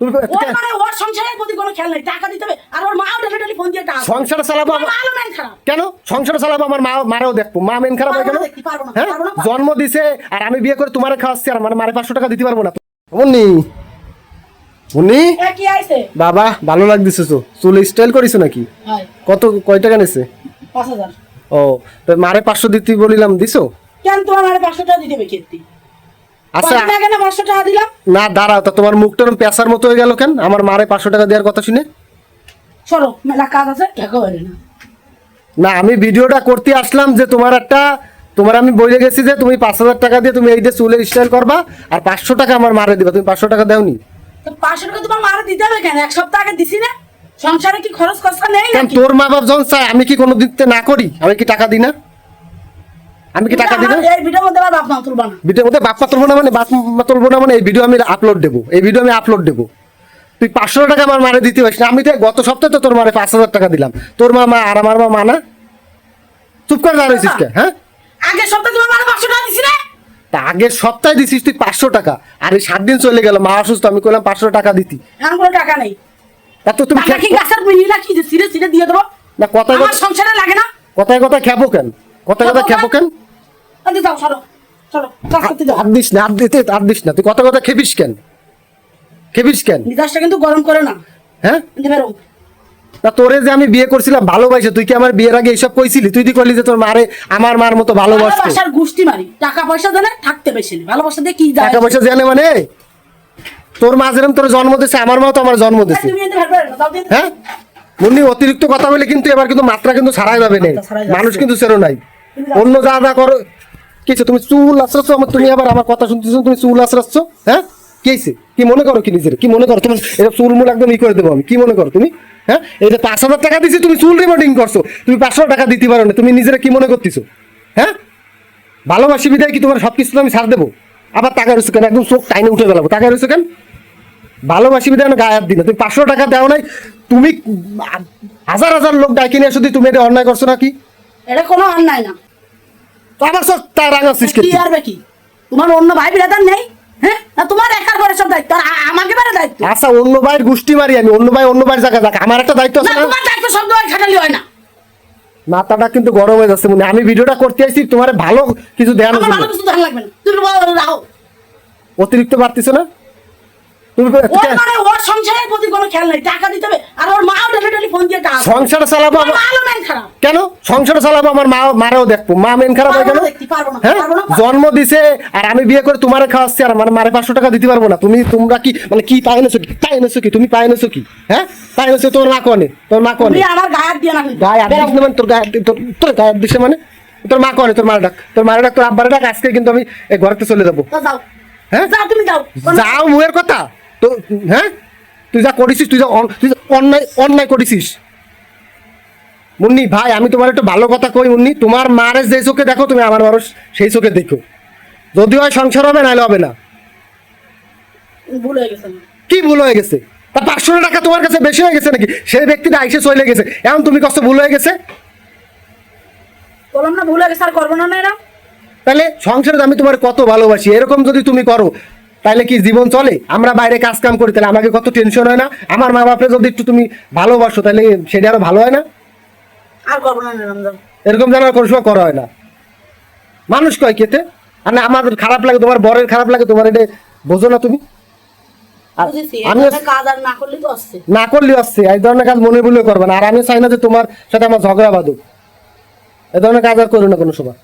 তুমি ওর মানে ওর সংসারের প্রতি কোনো খেয়াল নেই। টাকা দিতে হবে। আর ওর মাও ডেলি ডেলি ফোন দিয়ে টাকা সংসার চালাবো আমার- মাও মেন খারাপ। কেন? সংসার চালাবো আমার মা মারাও দেখব। মা মেন খারাপ হয় কেন? পারব না দেখতে, পারব না, হ্যাঁ জন্ম দিছে আর আমি বিয়ে করে তোমারে খাওয়াচ্ছি আর মানে মারে পাঁচশো টাকা দিতে পারব না। কি আইছে? বাবা ভালো লাগতেছে তো। চুল স্টাইল করিছো নাকি? কত কয় টাকা নিছে? ও তো মারে পাঁচশো দিতে বলিলাম দিছো? কেন তোমার মানে পাঁচশো টাকা দিতে হবে আচ্ছা। না পাঁচশো টাকা দিলাম? না দাঁড়াও তা তোমার মুখটা পেশার মতো হয়ে গেল কেন? আমার মারে পাঁচশো টাকা দেওয়ার কথা শুনে। সরো মেলা কাজ আছে টাকা না। না আমি ভিডিওটা করতে আসলাম যে তোমার একটা তোমার আমি বলে গেছি যে তুমি পাঁচ হাজার টাকা দিয়ে তুমি এই যে চুলের স্টাইল করবা আর পাঁচশো টাকা আমার মারে দিবা। তুমি পাঁচশো টাকা দাওনি। তো পাঁচশো টাকা তোমার মারা দিতে হবে কেন? এক সপ্তাহ আগে দিছি না? সংসারে কি খরচ খরচা নেই তোর মা বাপ যখন চায় আমি কি কোনো দিতে না করি? আমি কি টাকা দিই না? আমি কি টাকা আমার এই ভিডিওর মধ্যে বাপ মা তুলবা না। ভিডিওর মধ্যে বাপ মা তুলবো না মানে বাপ মা তুলবো না মানে এই ভিডিও আমি আপলোড দেবো। এই ভিডিও আমি আপলোড দেবো। তুই পাঁচশো টাকা আমার মারে দিতে পারিস না। আমি তো গত সপ্তাহে তো তোর মারে পাঁচ হাজার টাকা দিলাম। তোর মা মা আর আমার মা চুপ করে দাঁড়িয়েছিস কে হ্যাঁ? আগের সপ্তাহে তোমার মারা পাঁচশো টাকা দিছি না তা আগের সপ্তাহে দিছিস তুই পাঁচশো টাকা। আর এই সাত দিন চলে গেল মা অসুস্থ আমি করলাম পাঁচশো টাকা দিতি। এখন কোনো টাকা নেই। তা তো তুমি কি গাছের সিরে সিরে দিয়ে দেবো? না কথায় কথা সংসারে লাগে না। কথায় কথা খেপো কেন? কথায় কথা খেপো কেন? আরে যাও সরো সরো কাজ করতে যাও হাত দিস না হাত দিতে হাত দিস না। তুই কথা কথা খেপিস কেন? খেপিস কেন? নিদাসটা কিন্তু গরম করে না। হ্যাঁ? বেরো। তা তোরে যে আমি বিয়ে করছিলাম ভালোবাসে তুই কি আমার বিয়ের আগে এইসব কইছিলি? তুই দি কইলি যে তোর মারে আমার মার মতো ভালোবাসতো। ভালোবাসার গুষ্টি মারি টাকা পয়সা দেনে থাকতে বেশি ভালোবাসা দিয়ে কি যায়? টাকা পয়সা জানে মানে? তোর মা যেরকম তোর জন্ম দিয়েছে আমার মাও তো আমার জন্ম দিয়েছে হ্যাঁ? মুন্নি অতিরিক্ত কথা বলে কিন্তু এবার কিন্তু মাত্রা কিন্তু ছাড়াই যাবে। মানুষ কিন্তু সেরো নাই। অন্য যা যা করো কিছু তুমি চুল আশ্রাচ্ছ আমার তুমি আবার আমার কথা শুনতেছো, তুমি চুল আশ্রাচ্ছ হ্যাঁ? কি হয়েছে? কি মনে করো কি নিজের? কি মনে করো? তোমার এটা চুল মুল একদম ই করে দেবো আমি। কি মনে করো তুমি? হ্যাঁ? যে পাঁচ হাজার টাকা দিছি, তুমি চুল রিমোটিং করছ। তুমি পাঁচশো টাকা দিতে পারো না। তুমি নিজেরা কি মনে করতেছো? হ্যাঁ? ভালোবাসি, বিদায় কি তোমার সব কিছু আমি ছাড় দেবো? আবার টাকা রয়েছে কেন? একদম চোখ টাইনে উঠে গেলাবো টাকা রয়েছে কেন? ভালোবাসি বিধান গায়ে হাত দিন তুমি পাঁচশো টাকা দাও নাই, তুমি হাজার হাজার লোক ডাকি নিয়ে শুধু তুমি এটা অন্যায় করছ নাকি? এটা কোনো অন্যায় না। আমার সব তার রাঙাচ্ছিস কি আর কি? তোমার অন্য ভাই বিরাদার নেই? হ্যাঁ? তোমার একার করে সব দায়িত্ব আমাকে বারে দায়িত্ব? আচ্ছা অন্য ভাইয়ের গোষ্ঠী মারি আমি অন্য ভাই অন্য ভাইয়ের জায়গা যাক। আমার একটা দায়িত্ব আছে না তোমার দায়িত্ব সব খাটালি হয় না। মাথাটা কিন্তু গরম হয়ে যাচ্ছে মনে আমি ভিডিওটা করতে আসছি তোমার ভালো কিছু দেওয়ার ভালো কিছু ধান লাগবে না। তুমি অতিরিক্ত বাড়তিছো না? তুমি ওর মানে সংসারের প্রতি কোনো খেয়াল নেই। টাকা দিতে হবে। আর ওর মাও ডেলি ডেলি ফোন দিয়ে টাকা সংসার চালাবো ওর আমার- মাও মেন খারাপ। কেন? সংসার চালাবো আমার মা মারাও দেখব। মা মেন খারাপ হয় কেন? পারব না দেখতে, পারব না, হ্যাঁ জন্ম দিছে আর আমি বিয়ে করে তোমারে খাওয়াচ্ছি আর মানে মারে পাঁচশো টাকা দিতে পারব না। তুমি তোমরা কি মানে কি পাই এনেছো কি? পাই এনেছো কি? তুমি পাই এনেছো কি? হ্যাঁ? পাই এনেছো তোর মা কনে? তোর মা কনে? আমার গায়ে দিয়ে না গায়ে হাত দিস মানে তোর গায়ে তোর গায়ে হাত দিছে মানে? তোর মা কনে? তোর মার ডাক। তোর মার ডাক তোর আব্বার ডাক আজকে কিন্তু আমি এই ঘরেতে চলে যাব। হ্যাঁ? যাও তুমি যাও। যাও মুয়ের কথা। তো হ্যাঁ? তুই যা করেছিস তুই যা তুই অন্যায় অন্যায় করেছিস। মুন্নি ভাই আমি তোমার একটু ভালো কথা কই মুন্নি। তোমার মারে যে চোখে দেখো তুমি আমার মানুষ সেই চোখে দেখো। যদি হয় সংসার হবে নাহলে হবে না। কি ভুল হয়ে গেছে? তা পাঁচশো টাকা তোমার কাছে বেশি হয়ে গেছে নাকি? সেই ব্যক্তিটা আইসে চলে গেছে। এখন তুমি কষ্ট ভুল হয়ে গেছে? বললাম না ভুল হয়ে গেছে আর করব না না এরা। তাহলে সংসারে আমি তোমার কত ভালোবাসি। এরকম যদি তুমি করো তাহলে কি জীবন চলে? আমরা বাইরে কাজ কাম করি তাহলে আমাকে কত টেনশন হয় না? আমার মা বাপরে যদি একটু তুমি ভালোবাসো তাহলে সেটা আরও ভালো হয় না? আর করব না এরকম যেন আর কোনো সময় করা হয় না। মানুষ কয় কেতে আর না আমাদের খারাপ লাগে তোমার বরের খারাপ লাগে তোমার এটা বোঝো না তুমি? না করলে আসছে। আসছে এই ধরনের কাজ মনে বলেও করবে না। আর আমি চাই না যে তোমার সাথে আমার ঝগড়া বাঁধুক। এ ধরনের কাজ আর করো না কোনো সময়।